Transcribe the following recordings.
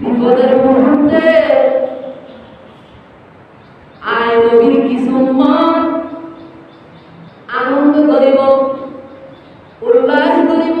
বিপদের মুহূর্তে আয় নবীর কিছু উম্মত আনন্দ করিব উল্লাস করিব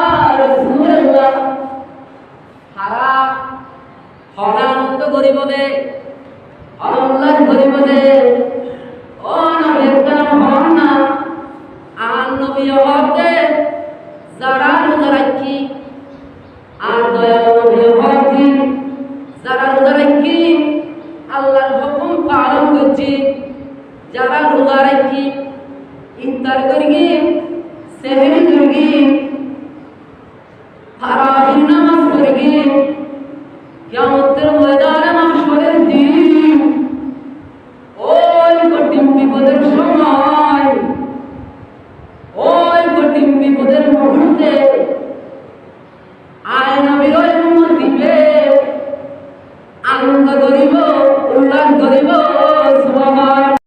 হারা হরানন্দ করিব দে অনুল্লাস করিব দে। ও নবী একটা হন না আর নবী হতে যারা রোজা রাখি, আর দয়া নবী হতে যারা রোজা রাখি, আল্লাহর হুকুম পালন করছি, যারা রোজা রাখি তারাবি নামাজ করি কিয়ামতের ময়দানে